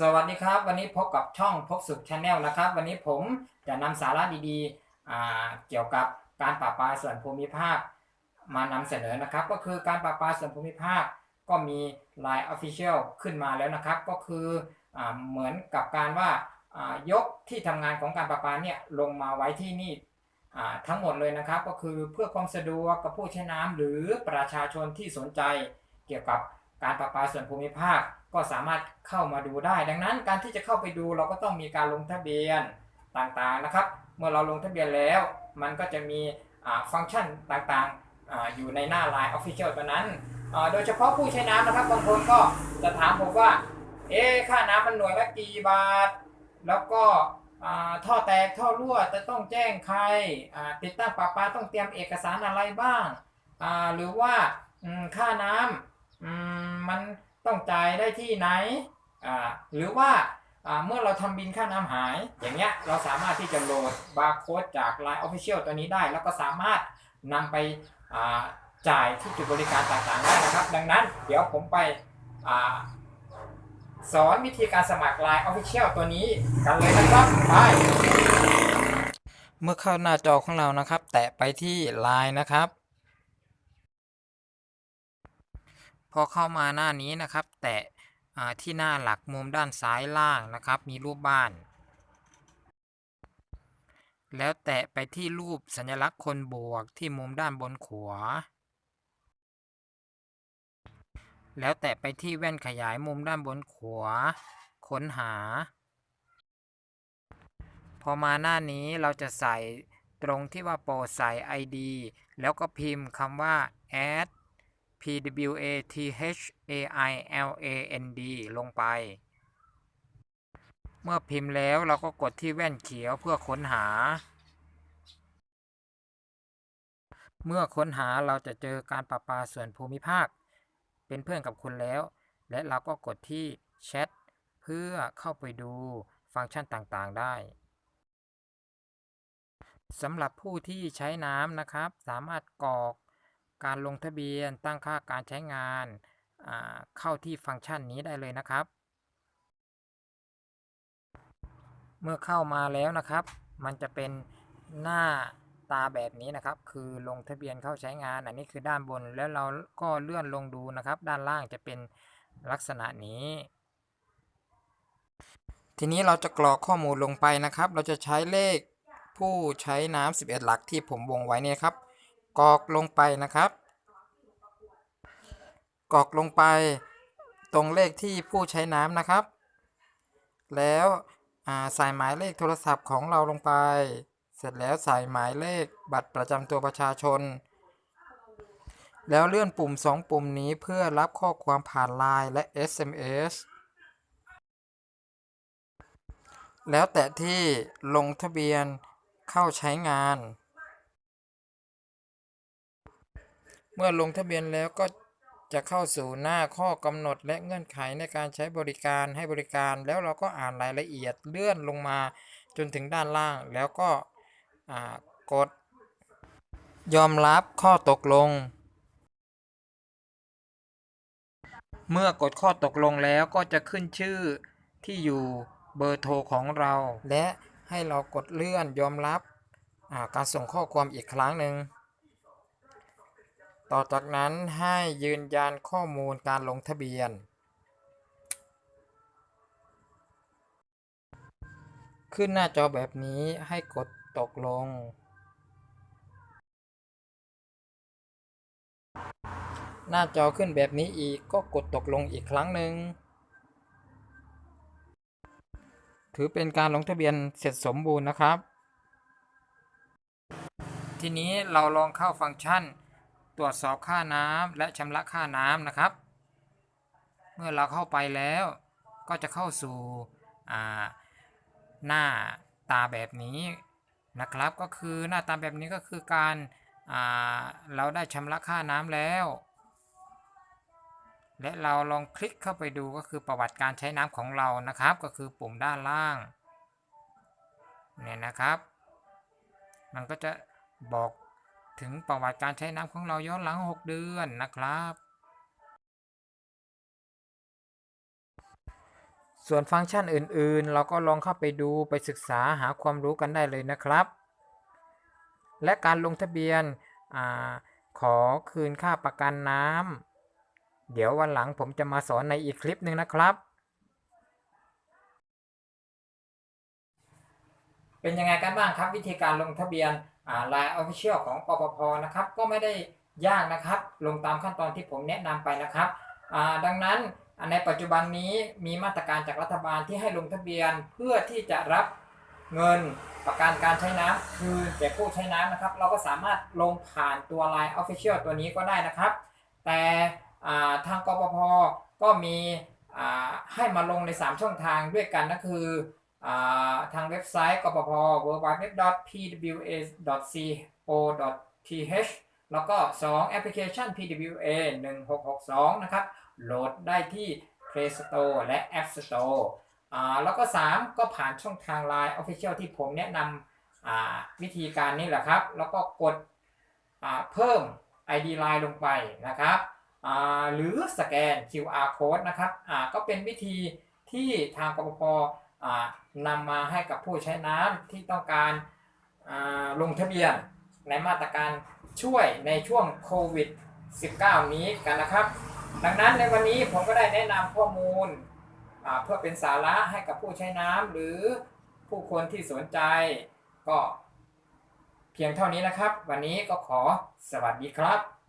สวัสดีครับ วันนี้พบกับช่องพบสุขชาแนลนะครับ วันนี้ผมจะนำสาระดีๆเกี่ยวกับการปราปาส่วนภูมิภาค มานำเสนอนะครับ ก็คือการปราปาส่วนภูมิภาค ก็มี Line Official ขึ้นมาแล้วนะครับ ก็คืออเหมือนกับการว่ายกที่ทำงานของการปราปาเนี่ยลงมาไว้ที่นี่ทั้งหมดเลยนะครับ ก็คือเพื่อความสะดวกกับผู้ใช้น้ำหรือประชาชนที่สนใจเกี่ยวกับ การประปาส่วนภูมิภาคก็สามารถเข้ามาดูได้ ดังนั้นการที่จะเข้าไปดูเราก็ต้องมีการลงทะเบียนต่างๆนะครับ เมื่อเราลงทะเบียนแล้ว มันก็จะมีฟังก์ชันต่างๆออยู่ในหน้า Line Official ตัวนั้น โดยเฉพาะผู้ใช้น้ำนะครับบางคนก็จะถามผมว่า เอ๊ค่าน้ำมันหน่วยละกี่บาท แล้วก็ท่อแตกท่อรั่วจะต้องแจ้งใครติดตั้งปะปาต้องเตรียมเอกสารอะไรบ้าง หรือว่าค่าน้ำ มันต้องจ่ายได้ที่ไหนหรือว่าเมื่อเราทำบินค่าน้ำหาย อย่างเงี้ยเราสามารถที่จะโหลดบาร์โค้ดจาก Line Official ตัวนี้ได้ แล้วก็สามารถนำไปจ่ายที่จุดบริการต่างๆได้นะครับ ดังนั้นเดี๋ยวผมไปอสอนวิธีการสมัคร Line Official ตัวนี้กันเลยนะครับไปเมื่อเข้าหน้าจอของเรานะครับ แตะไปที่ Line นะครับ พอเข้ามาหน้านี้นะครับ แตะที่หน้าหลักมุมด้านซ้ายล่างนะครับ มีรูปบ้าน แล้วแตะไปที่รูปสัญลักษณ์คนบวกที่มุมด้านบนขวา แล้วแตะไปที่แว่นขยายมุมด้านบนขวา ค้นหา พอมาหน้านี้เราจะใส่ตรงที่ว่าโปรดใส่ ID แล้วก็พิมพ์คำว่า add p w a t h a i l a n d ลงไป เมื่อพิมพ์แล้วเราก็กดที่แว่นเขียวเพื่อค้นหา เมื่อค้นหาเราจะเจอการประปาส่วนภูมิภาค เป็นเพื่อนกับคุณแล้ว และเราก็กดที่แชทเพื่อเข้าไปดูฟังก์ชันต่างๆได้สำหรับผู้ที่ใช้น้ำนะครับ สามารถกรอก การลงทะเบียนตั้งค่าการใช้งานเข้าที่ฟังก์ชันนี้ได้เลยนะครับ เมื่อเข้ามาแล้วนะครับ มันจะเป็นหน้าตาแบบนี้นะครับ คือลงทะเบียนเข้าใช้งาน อันนี้คือด้านบนแล้วเราก็เลื่อนลงดูนะครับ ด้านล่างจะเป็นลักษณะนี้ ทีนี้เราจะกรอกข้อมูลลงไปนะครับ เราจะใช้เลขผู้ใช้น้ำ11 หลักที่ผมวงไว้นี่ครับ กรอกลงไปนะครับกรอกลงไปตรงเลขที่ผู้ใช้น้ำนะครับ แล้วใส่หมายเลขโทรศัพท์ของเราลงไป เสร็จแล้วใส่หมายเลขบัตรประจำตัวประชาชน แล้วเลื่อนปุ่ม 2 ปุ่มนี้เพื่อรับข้อความผ่าน Line และ SMS แล้วแตะที่ลงทะเบียนเข้าใช้งาน เมื่อลงทะเบียนแล้วก็จะเข้าสู่หน้าข้อกำหนดและเงื่อนไขในการใช้บริการให้บริการแล้วเราก็อ่านรายละเอียดเลื่อนลงมาจนถึงด้านล่าง แล้วก็กด ยอมรับข้อตกลง เมื่อกดข้อตกลงแล้วก็จะขึ้นชื่อที่อยู่เบอร์โทรของเรา และให้เรากดเลื่อนยอมรับาการส่งข้อความอีกครั้งหนึ่ง ต่อจากนั้นให้ยืนยันข้อมูลการลงทะเบียน ขึ้นหน้าจอแบบนี้ให้กดตกลง หน้าจอขึ้นแบบนี้อีกก็กดตกลงอีกครั้งหนึ่ง ถือเป็นการลงทะเบียนเสร็จสมบูรณ์นะครับ ทีนี้เราลองเข้าฟังก์ชัน รวจสอบค่าน้ำและชำระค่าน้ำนะครับ เมื่อเราเข้าไปแล้วก็จะเข้าสู่หน้าตาแบบนี้นะครับ ก็คือหน้าตาแบบนี้ก็คือการาเราได้ชำระค่าน้ำแล้ว และเราลองคลิกเข้าไปดูก็คือประวัติการใช้น้ำของเรานะครับ ก็คือปุ่มด้านล่างเนี่ยนะครับ มันก็จะบอก ถึงประวัติการใช้น้ำของเราย้อนหลัง 6 เดือนนะครับ ส่วนฟังก์ชันอื่นๆ เราก็ลองเข้าไปดูไปศึกษาหาความรู้กันได้เลยนะครับ และการลงทะเบียนอขอคืนค่าประกันน้ำเดี๋ยววันหลังผมจะมาสอนในอีกคลิปหนึ่งนะครับ เป็นยังไงกันบ้างครับ วิธีการลงทะเบียนไลน์ออฟฟิเชียลของปปพนะครับก็ไม่ได้ยากนะครับ ลงตามขั้นตอนที่ผมแนะนำไปนะครับดังนั้นในปัจจุบันนี้มีมาตรการจากรัฐบาลที่ให้ลงทะเบียนเพื่อที่จะรับเงินประกันการใช้น้ำคือแก่ผู้ใช้น้ำนะครับ เราก็สามารถลงผ่านตัว Line Official ตัวนี้ก็ได้นะครับ แต่ทางกปพก็มีให้มาลงใน 3 ช่องทางด้วยกันก็คือ ทางเว็บไซต์กปพ www.pwa.co.th แล้วก็ 2 แอปพลิเคชัน PWA 1662 นะครับ โหลดได้ที่ Play Store และ App Store อ่าแล้วก็ 3 ก็ผ่านช่องทาง Line Official ที่ผมแนะนำวิธีการนี้แหละครับ แล้วก็กดเพิ่ม ID Line ลงไปนะครับ หรือสแกน QR Code นะครับก็เป็นวิธีที่ทางกปพอ นำมาให้กับผู้ใช้น้ำที่ต้องการลงทะเบียนในมาตรการช่วยในช่วงโควิด -19 นี้กันนะครับ ดังนั้นในวันนี้ผมก็ได้แนะนำข้อมูลเพื่อเป็นสาระให้กับผู้ใช้น้ำหรือผู้คนที่สนใจก็เพียงเท่านี้นะครับ วันนี้ก็ขอสวัสดีครับ